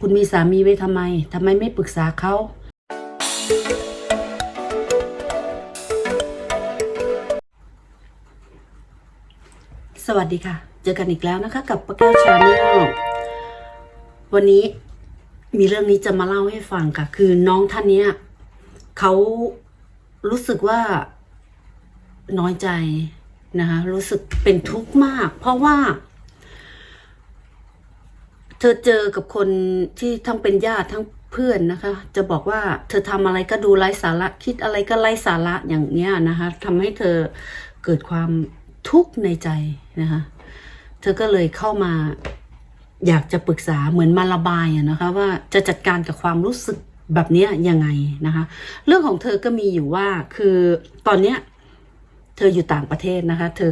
คุณมีสามีไว้ทำไมทำไมไม่ปรึกษาเขาสวัสดีค่ะ เจอกันอีกแล้วนะคะ กับป้าแก้วชาแนลวันนี้มีเรื่องนี้จะมาเล่าให้ฟังค่ะ คือน้องท่านเนี้ยเขารู้สึกว่าน้อยใจนะคะรู้สึกเป็นทุกข์มาก เพราะว่า เธอเจอกับคนที่ทั้งเป็นญาติทั้งเพื่อนนะคะ จะบอกว่าเธอทำอะไรก็ดูไร้สาระคิดอะไรก็ไร้สาระอย่างเนี้ยนะคะทำให้เธอเกิดความทุกข์ในใจนะคะ เธอก็เลยเข้ามาอยากจะปรึกษาเหมือนมาระบายนะคะว่าจะจัดการกับความรู้สึกแบบนี้ยยังไงนะคะ เรื่องของเธอก็มีอยู่ว่าคือตอนเนี้ยเธออยู่ต่างประเทศนะคะ เธอ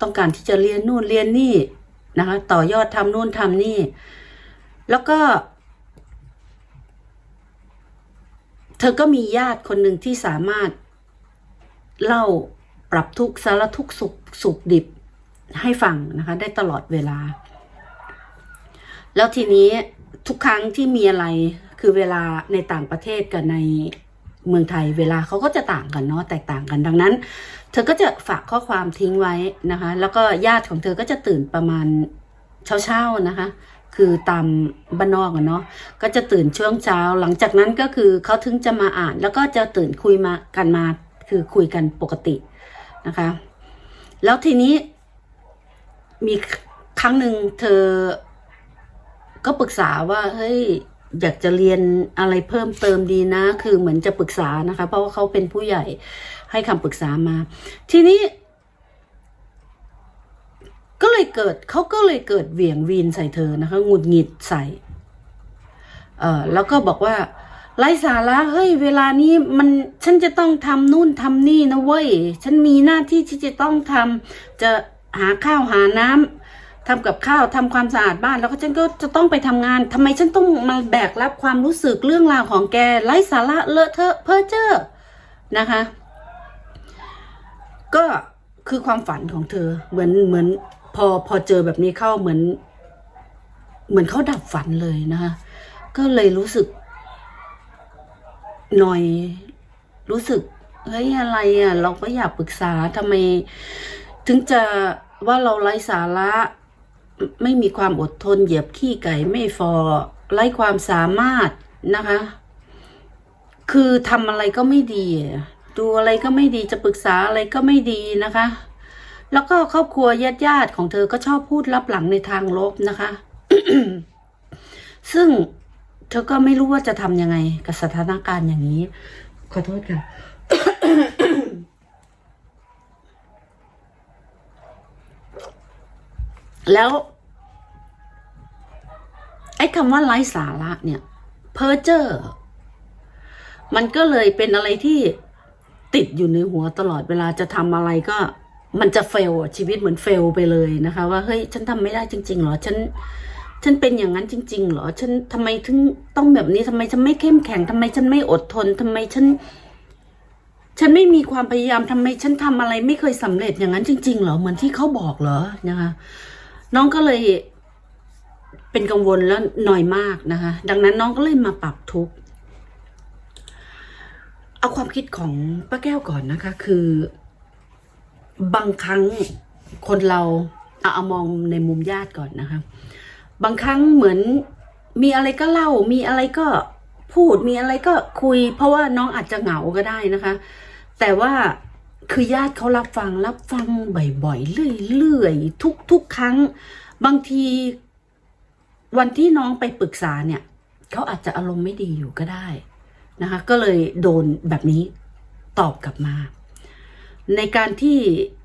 ต้องการที่จะเรียนนู่นเรียนนี่ นะคะ ต่อยอดทำนู่นทำนี่ แล้วก็ เธอก็มีญาติคนหนึ่งที่สามารถเล่าปรับทุกสารทุกสุขสุขดิบให้ฟังนะคะ ได้ตลอดเวลา แล้วทีนี้ทุกครั้งที่มีอะไรคือเวลาในต่างประเทศกับใน เมืองไทยเวลาเขาก็จะต่างกันเนาะแตกต่างกันดังนั้น เธอก็จะฝากข้อความทิ้งไว้นะคะ แล้วก็ญาติของเธอก็จะตื่นประมาณเช้าๆนะคะ คือตามบ้านนอกเนาะก็จะตื่นช่วงเช้า หลังจากนั้นก็คือเขาถึงจะมาอ่าน แล้วก็จะตื่นคุยมากันมาคือคุยกันปกตินะคะ แล้วทีนี้มีครั้งหนึ่งเธอก็ปรึกษาว่าเฮ้ย อยากจะเรียนอะไรเพิ่มเติมดีนะ คือเหมือนจะปรึกษานะคะ เพราะว่าเขาเป็นผู้ใหญ่ให้คำปรึกษามา ทีนี้ ก็เลยเกิดเขาก็เลยเกิดเหวี่ยงวีนใส่เธอนะคะหงุดหงิดใส่ เออแล้วก็บอกว่าไร้สาระเฮ้ยเวลานี้มันฉันจะต้องทำนู่นทำนี่นะเว้ย ฉันมีหน้าที่ที่จะต้องทำจะหาข้าวหาน้ำ ทำกับข้าวทำความสะอาดบ้านแล้วก็ฉันก็จะต้องไปทำงานทำไมฉันต้องมาแบกรับความรู้สึกเรื่องราวของแกไร้สาระเลอะเทอะเพ้อเจ้อนะคะ ก็คือความฝันของเธอเหมือนเหมือนพอพอเจอแบบนี้เข้าเหมือน เหมือนเขาดับฝันเลยนะคะก็เลยรู้สึกหน่อยรู้สึกเฮ้ยอะไรอะ เราก็อยากปรึกษาทำไม ถึงจะว่าเราไร้สาระ ไม่มีความอดทนเหยียบขี้ไก่ไม่ฟอไร้ความสามารถนะคะ คือทำอะไรก็ไม่ดี ดูอะไรก็ไม่ดีจะปรึกษาอะไรก็ไม่ดีนะคะ แล้วก็ครอบครัวญาติญาติของเธอก็ชอบพูดรับหลังในทางลบนะคะ ซึ่งเธอก็ไม่รู้ว่าจะทำยังไงกับสถานการณ์อย่างนี้ ขอโทษค่ะ แล้ว ไอ้คำว่าไร้สาระเนี่ย เพอเจอร์ มันก็เลยเป็นอะไรที่ติดอยู่ในหัวตลอดเวลาจะทำอะไรก็ มันจะเฟลชีวิตเหมือนเฟลไปเลยนะคะ ว่าเฮ้ยฉันทำไม่ได้จริงๆเหรอฉันฉันเป็นอย่างนั้นจริงๆเหรอ ฉันทำไมถึงต้องแบบนี้ทำไมฉันไม่เข้มแข็งทำไมฉันไม่อดทนทำไมฉัน ฉันไม่มีความพยายามทำไมฉันทำอะไร ไม่เคยสำเร็จอย่างนั้นจริงๆเหรอ เหมือนที่เขาบอกเหรอนะคะ น้องก็เลยเป็นกังวลแล้วหน่อยมากนะคะ ดังนั้นน้องก็เลยมาปรับทุกข์เอาความคิดของป้าแก้วก่อนนะคะ คือบางครั้งคนเราเอาเอามองในมุมญาติก่อนนะคะ บางครั้งเหมือนมีอะไรก็เล่า มีอะไรก็พูดมีอะไรก็คุย เพราะว่าน้องอาจจะเหงาก็ได้นะคะ แต่ว่า คือญาติเขารับฟังรับฟังบ่อยๆเรื่อยๆทุกๆครั้ง บางทีวันที่น้องไปปรึกษาเนี่ยเขาอาจจะอารมณ์ไม่ดีอยู่ก็ได้นะคะก็เลยโดนแบบนี้ตอบกลับมา ในการที่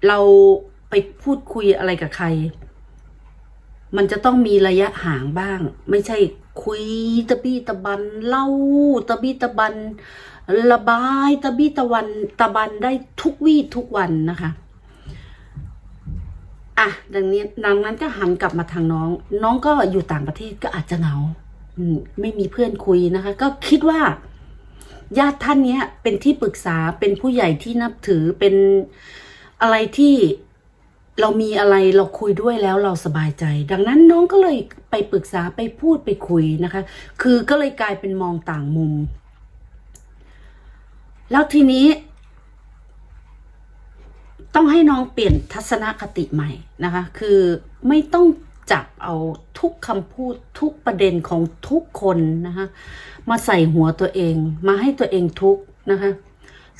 เราไปพูดคุยอะไรกับใคร มันจะต้องมีระยะห่างบ้าง ไม่ใช่คุยตะบี้ตะบันเล่าตะบี้ตะบัน ระบายตะบี้ตะวันตะบันได้ทุกวี่ทุกวันนะคะอะดังนี้ดังนั้นก็หันกลับมาทางน้อง น้องก็อยู่ต่างประเทศก็อาจจะเหงาไม่มีเพื่อนคุยนะคะ ก็คิดว่า ญาติท่านเนี้ย เป็นที่ปรึกษาเป็นผู้ใหญ่ที่นับถือเป็นอะไรที่เรามีอะไรเราคุยด้วยแล้วเราสบายใจ ดังนั้นน้องก็เลยไปปรึกษาไปพูดไปคุยนะคะ คือก็เลยกลายเป็นมองต่างมุม แล้วทีนี้ ต้องให้น้องเปลี่ยนทัศนคติใหม่นะคะ คือไม่ต้องจับเอาทุกคำพูดทุกประเด็นของทุกคนนะคะ มาใส่หัวตัวเอง มาให้ตัวเองทุกนะคะ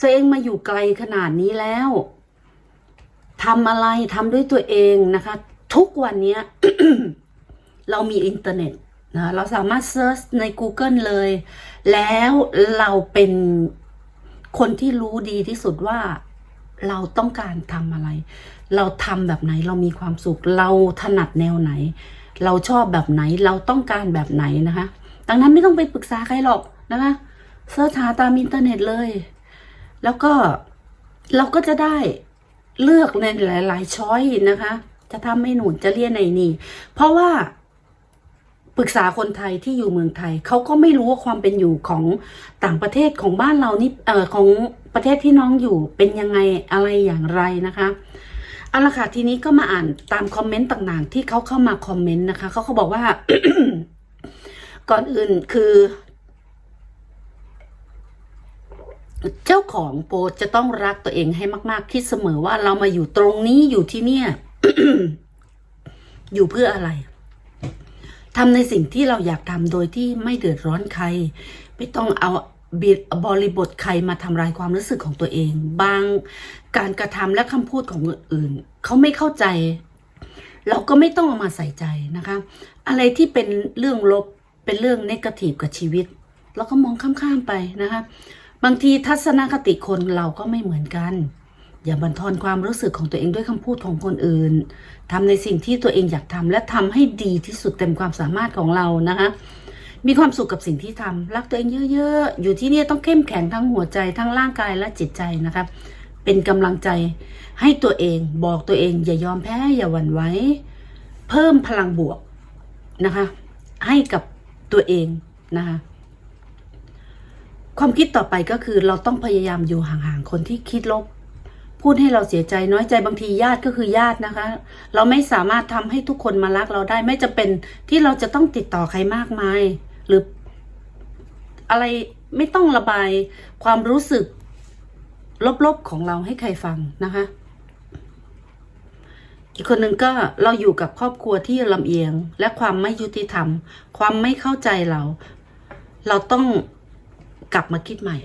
ตัวเองมาอยู่ไกลขนาดนี้แล้วทำอะไรทำด้วยตัวเองนะคะ ทุกวันนี้เรามีอินเทอร์เน็ตนะเราสามารถเซิร์ชใน Google เลย แล้วเราเป็น คนที่รู้ดีที่สุดว่าเราต้องการทำอะไร เราทำแบบไหนเรามีความสุข เราถนัดแนวไหน เราชอบแบบไหนเราต้องการแบบไหนนะคะ ดังนั้นไม่ต้องไปปรึกษาใครหรอกนะคะเสิร์ชหาตามอินเทอร์เน็ตเลย แล้วก็เราก็จะได้เลือกในหลาย ๆ ช้อยนะคะ จะทำไม่หนุนจะเรียนในนี่ เพราะว่า ปรึกษาคนไทยที่อยู่เมืองไทยเขาก็ไม่รู้ว่าความเป็นอยู่ของต่างประเทศของบ้านเรานี่เออของประเทศที่น้องอยู่เป็นยังไงอะไรอย่างไรนะคะเอาละค่ะทีนี้ก็มาอ่านตามคอมเมนต์ต่างๆ ที่เขาเข้ามาคอมเมนต์นะคะเขาก็บอกว่า ก่อนอื่นคือ เจ้าของโปรจะต้องรักตัวเองให้มาก ๆ คิดเสมอว่าเรามาอยู่ตรงนี้อยู่ที่เนี่ย อยู่เพื่ออะไร ทำในสิ่งที่เราอยากทำโดยที่ไม่เดือดร้อนใคร ไม่ต้องเอาบิดบริบทใครมาทำลายความรู้สึกของตัวเอง บางการกระทำและคำพูดของคนอื่น เขาไม่เข้าใจ เราก็ไม่ต้องเอามาใส่ใจนะคะ อะไรที่เป็นเรื่องลบเป็นเรื่องนกาทีฟกับชีวิตเราก็มองข้ามๆไปนะคะ บางทีทัศนคติคนเราก็ไม่เหมือนกัน อย่าบันทอนความรู้สึกของตัวเองด้วยคำพูดของคนอื่นทำในสิ่งที่ตัวเองอยากทำและทำให้ดีที่สุดเต็มความสามารถของเรานะคะ มีความสุขกับสิ่งที่ทำรักตัวเองเยอะๆ อยู่ที่นี่ต้องเข้มแข็งทั้งหัวใจทั้งร่างกายและจิตใจนะคะเป็นกำลังใจให้ตัวเองบอกตัวเอง อย่ายอมแพ้อย่าหวั่นไหวเพิ่มพลังบวกนะคะ ให้กับตัวเองนะคะความคิดต่อไปก็คือเราต้องพยายามอยู่ห่างๆคนที่คิดลบ พูดให้เราเสียใจน้อยใจบางทีญาติก็คือญาตินะคะ เราไม่สามารถทำให้ทุกคนมารักเราได้ไม่จะเป็นที่เราจะต้องติดต่อใครมากมาย หรืออะไรไม่ต้องระบายความรู้สึกลบๆของเราให้ใครฟังนะคะ อีกคนหนึ่งก็เราอยู่กับครอบครัวที่ลำเอียง และความไม่ยุติธรรม ความไม่เข้าใจเรา เราต้องกลับมาคิดใหม่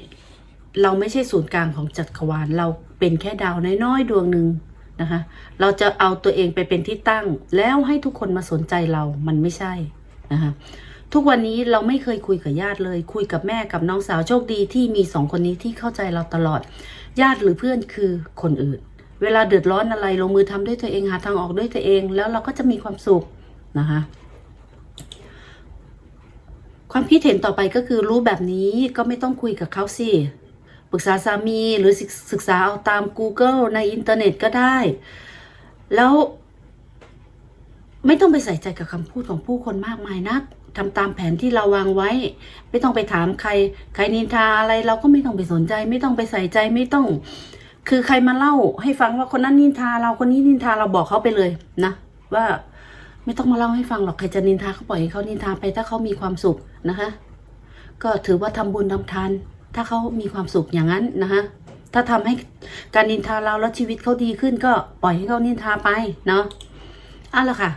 เราไม่ใช่ศูนย์กลางของจักรวาลเรา เป็นแค่ดาวน้อยๆดวงหนึ่งนะคะ เราจะเอาตัวเองไปเป็นที่ตั้ง แล้วให้ทุกคนมาสนใจเรามันไม่ใช่นะคะทุกวันนี้เราไม่เคยคุยกับญาติเลย คุยกับแม่กับน้องสาวโชคดีที่มีสองคนนี้ที่เข้าใจเราตลอด ญาติหรือเพื่อนคือคนอื่น เวลาเดือดร้อนอะไรลงมือทำด้วยตัวเองหาทางออกด้วยตัวเอง แล้วเราก็จะมีความสุขนะคะความคิดเห็นต่อไปก็คือรู้แบบนี้ก็ไม่ต้องคุยกับเขาสิ ปรึกษาสามีหรือศึกษาเอาตาม Google ในอินเทอร์เน็ตก็ได้ แล้ว ไม่ต้องไปใส่ใจกับคำพูดของผู้คนมากมายนักทำตามแผนที่เราวางไว้ ไม่ต้องไปถามใคร ใครนินทาอะไรเราก็ไม่ต้องไปสนใจ ไม่ต้องไปใส่ใจไม่ต้อง คือใครมาเล่า ให้ฟังว่าคนนั้นนินทาเราคนนี้นินทาเราบอกเขาไปเลยนะว่าไม่ต้องมาเล่าให้ฟังหรอกใครจะนินทาเขาปล่อยให้เขานินทาไปถ้าเขามีความสุขนะคะ ก็ถือว่าทำบุญทำทาน ถ้าเขามีความสุขอย่างนั้นนะคะถ้าทำให้การนินทาเราแล้วชีวิตเขาดีขึ้นก็ปล่อยให้เขานินทาไปเนาะอะละค่ะ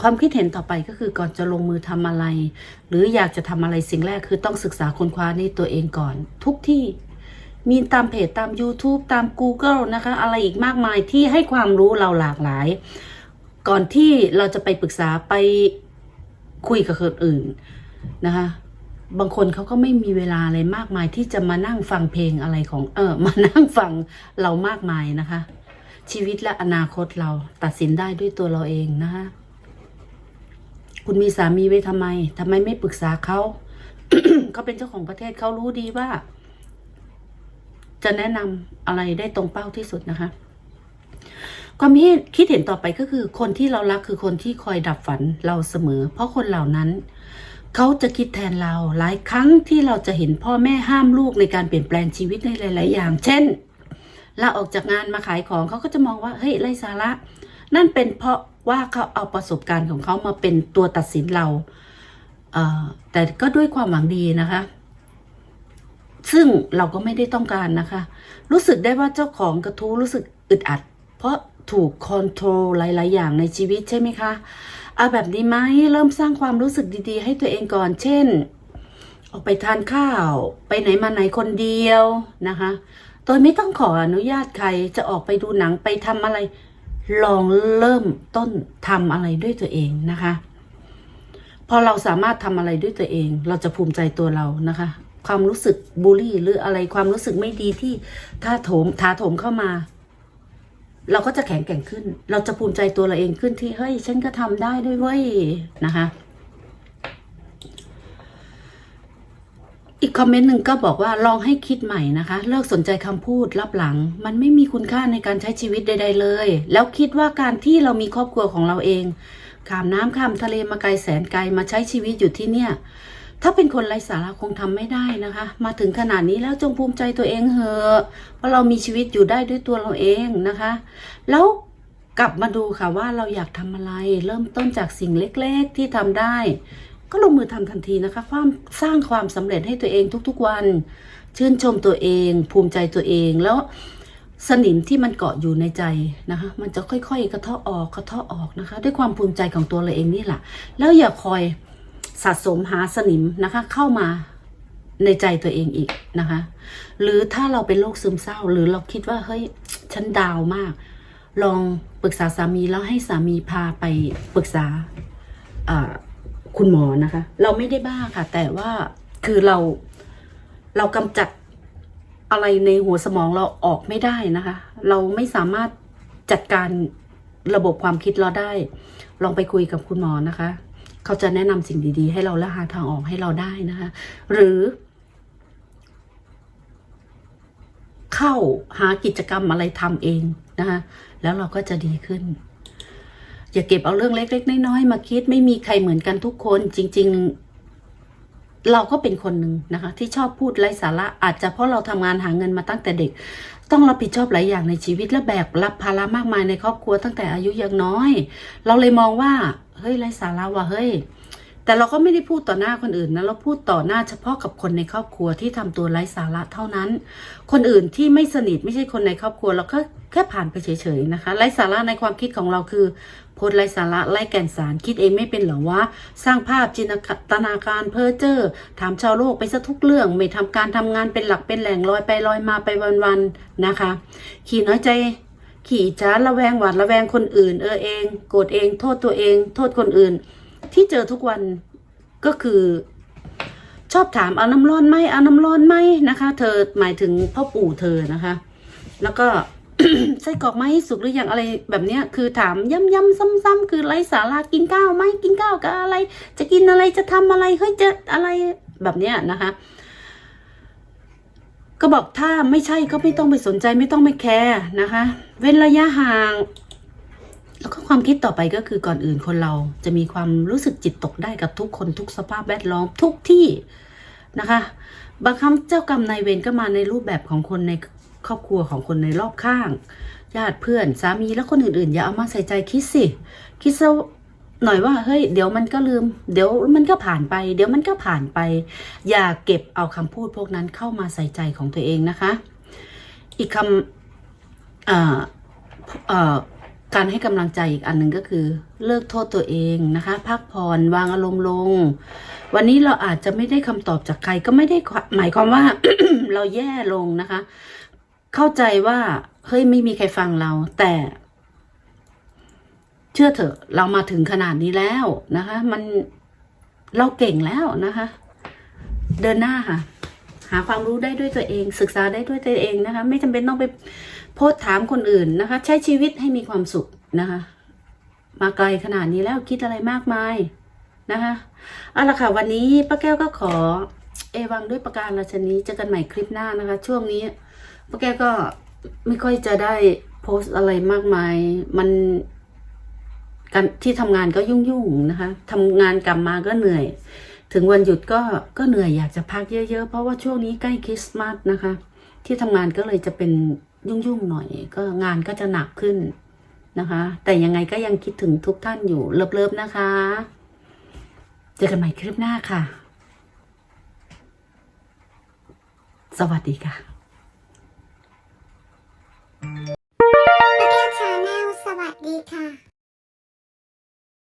ความคิดเห็นต่อไปก็คือก่อนจะลงมือทำอะไร หรืออยากจะทำอะไรสิ่งแรกคือต้องศึกษาค้นคว้าในตัวเองก่อน ทุกที่มีตามเพจตาม YouTube ตาม Google นะคะ อะไรอีกมากมายที่ให้ความรู้เราหลากหลาย ก่อนที่เราจะไปปรึกษาไปคุยกับคนอื่นนะคะ บางคนเขาก็ไม่มีเวลาอะไรมากมาย ที่จะมานั่งฟังเพลงอะไรของเออมานั่งฟังเรามากมายนะคะ ชีวิตและอนาคตเราตัดสินได้ด้วยตัวเราเองนะคะคุณมีสามีไว้ทำไมทำไมไม่ปรึกษาเขาเขาเป็นเจ้าของประเทศเขารู้ดีว่า จะแนะนำอะไรได้ตรงเป้าที่สุดนะคะ ความคิดเห็นต่อไปก็คือ คนที่เรารักคือคนที่คอยดับฝันเราเสมอ เพราะคนเหล่านั้น เขาจะคิดแทนเรา หลายครั้งที่เราจะเห็นพ่อแม่ห้ามลูกในการเปลี่ยนแปลงชีวิตในหลาย ๆ อย่าง เช่นลาออกจากงานมาขายของเขาก็จะมองว่าเฮ้ยไรสาระ นั่นเป็นเพราะว่าเขาเอาประสบการณ์ของเขามาเป็นตัวตัดสินเราเแต่ก็ด้วยความหวังดีนะคะ ซึ่งเราก็ไม่ได้ต้องการนะคะ รู้สึกได้ว่าเจ้าของกระทู้รู้สึกอึดอัด เพราะถูกคอนโทรลหลาย ๆ อย่างในชีวิตใช่ไหมคะ เอาแบบนี้ไหมเริ่มสร้างความรู้สึกดีๆ ให้ตัวเองก่อน เช่น ออกไปทานข้าว ไปไหนมาไหนคนเดียวนะคะ โดยไม่ต้องขออนุญาตใครจะออกไปดูหนังไปทำอะไร ลองเริ่มต้นทำอะไรด้วยตัวเองนะคะ พอเราสามารถทำอะไรด้วยตัวเอง เราจะภูมิใจตัวเรานะคะความรู้สึกบูลลี่หรืออะไรความรู้สึกไม่ดีที่ถ้าโถมทาโถมเข้ามา เราก็จะแข็งแกร่งขึ้น เราจะภูมิใจตัวเราเองขึ้นที่เฮ้ยฉันก็ทำได้ด้วยเว้ยนะคะ อีกคอมเมนต์หนึ่งก็บอกว่าลองให้คิดใหม่นะคะ เลิกสนใจคำพูดรับหลัง มันไม่มีคุณค่าในการใช้ชีวิตใด ๆ เลย แล้วคิดว่าการที่เรามีครอบครัวของเราเองข้ามน้ำข้ามทะเลมาไกลแสนไกลมาใช้ชีวิตอยู่ที่เนี่ย ถ้าเป็นคนไร้สาระคงทำไม่ได้นะคะ มาถึงขนาดนี้แล้วจงภูมิใจตัวเองเหอะเพราะเรามีชีวิตอยู่ได้ด้วยตัวเราเองนะคะ แล้วกลับมาดูค่ะว่าเราอยากทำอะไร เริ่มต้นจากสิ่งเล็กๆที่ทำได้ ก็ลงมือทำทันทีนะคะ ความสร้างความสำเร็จให้ตัวเองทุกๆวัน ชื่นชมตัวเอง ภูมิใจตัวเองแล้วสนิมที่มันเกาะอยู่ในใจนะคะ มันจะค่อยๆ กระเทาะออกกระเทาะออกนะคะ ด้วยความภูมิใจของตัวเราเองนี่แหละแล้วอย่าคอย สะสมหาสนิมนะคะ เข้ามาในใจตัวเองอีกนะคะ หรือถ้าเราเป็นโรคซึมเศร้า หรือเราคิดว่าเฮ้ยฉันดาวมาก ลองปรึกษาสามีแล้วให้สามีพาไปปรึกษาคุณหมอนะคะ เราไม่ได้บ้าค่ะ แต่ว่าคือเราเรากำจัดอะไรในหัวสมองเราออกไม่ได้นะคะ เราไม่สามารถจัดการระบบความคิดเราได้ ลองไปคุยกับคุณหมอนะคะ เขาจะแนะนำสิ่งดีๆ ให้เราและหาทางออกให้เราได้นะคะ หรือ เข้าหากิจกรรมอะไรทำเองนะคะแล้วเราก็จะดีขึ้น อย่าเก็บเอาเรื่องเล็ก ๆ น้อยๆมาคิดไม่มีใครเหมือนกันทุกคน จริง ๆ เราก็เป็นคนหนึ่งนะคะ ที่ชอบพูดไร้สาระอาจจะเพราะเราทำงานหาเงินมาตั้งแต่เด็ก ต้องรับผิดชอบหลายอย่างในชีวิตและแบกรับภาระมากมายในครอบครัวตั้งแต่อายุยังน้อย เราเลยมองว่า เฮ้ยไร้สาระว่ะเฮ้ย แต่เราก็ไม่ได้พูดต่อหน้าคนอื่นนะเราพูดต่อหน้าเฉพาะกับคนในครอบครัวที่ทำตัวไร้สาระเท่านั้น คนอื่นที่ไม่สนิทไม่ใช่คนในครอบครัวเราก็แค่ผ่านไปเฉยๆนะคะไร้สาระในความคิดของเราคือโพสต์ไร้สาระไร้แก่นสารคิดเองไม่เป็นหรอวะสร้างภาพจินตนาการเพ้อเจ้อถามชาวโลกไปซะทุกเรื่อง ไม่ทำการทำงานเป็นหลักเป็นแหล่งลอยไปลอยมาไปวันๆนะคะ ขี่น้อยใจขี่จ้าระแวงหวาดระแวงคนอื่น เออเองโกรธเอง โทษตัวเอง โทษคนอื่น ที่เจอทุกวันก็คือ ชอบถามเอาน้ำร้อนไหมเอาน้ำร้อนไหมนะคะ เธอหมายถึงพ่อปู่เธอนะคะ แล้วก็ไส้กรอกไหมสุกหรือยังอะไรแบบเนี้ยคือถามย้ำๆซ้ำๆคือไรสาระกินข้าวไหมกินข้าวกับอะไร จะกินอะไรจะทำอะไรเฮ้ยจะอะไรแบบเนี้ยนะคะ ก็บอกถ้าไม่ใช่ก็ไม่ต้องไปสนใจไม่ต้องไปแคร์นะคะ เว้นระยะห่าง ความคิดต่อไปก็คือก่อนอื่นคนเราจะมีความรู้สึกจิตตกได้กับทุกคนทุกสภาพแวดล้อมทุกที่นะคะ บางครั้งเจ้ากรรมนายเวรก็มาในรูปแบบของคนในครอบครัวของคนในรอบข้าง ญาติเพื่อนสามีและคนอื่นๆ อย่าเอามาใส่ใจคิดสิ คิดซะหน่อยว่าเฮ้ยเดี๋ยวมันก็ลืม เดี๋ยวมันก็ผ่านไป เดี๋ยวมันก็ผ่านไป อย่าเก็บเอาคำพูดพวกนั้นเข้ามาใส่ใจของตัวเองนะคะ อีกคำเอ่อ การให้กำลังใจอีกอันหนึ่งก็คือ เลิกโทษตัวเองนะคะพักผ่อนวางอารมณ์ลง วันนี้เราอาจจะไม่ได้คำตอบจากใครก็ไม่ได้หมายความว่าเราแย่ลงนะคะ เข้าใจว่าเฮ้ยไม่มีใครฟังเรา แต่ เชื่อเถอะเรามาถึงขนาดนี้แล้วนะคะ มันเราเก่งแล้วนะคะ เดินหน้าค่ะ หาความรู้ได้ด้วยตัวเอง ศึกษาได้ด้วยตัวเองนะคะ ไม่จำเป็นต้องไปโพสถามคนอื่นนะคะ ใช้ชีวิตให้มีความสุขนะคะ มาไกลขนาดนี้แล้วคิดอะไรมากมายนะคะเอาละค่ะวันนี้ป้าแก้วก็ขอเอวังด้วยประการราชนีเจอกันใหม่คลิปหน้านะคะ ช่วงนี้ป้าแก้วก็ไม่ค่อยจะได้โพสอะไรมากมาย มันการที่ทำงานก็ยุ่งๆนะคะทำงานกลับมาก็เหนื่อย ถึงวันหยุดก็ก็เหนื่อยอยากจะพักเยอะๆ เพราะว่าช่วงนี้ใกล้คริสต์มาสนะคะ ที่ทำงานก็เลยจะเป็นยุ่งๆหน่อย ก็งานก็จะหนักขึ้นนะคะ แต่ยังไงก็ยังคิดถึงทุกท่านอยู่เลิฟๆนะคะ เจอกันใหม่คลิปหน้าค่ะ สวัสดีค่ะ ประเทศชาแนลสวัสดีค่ะ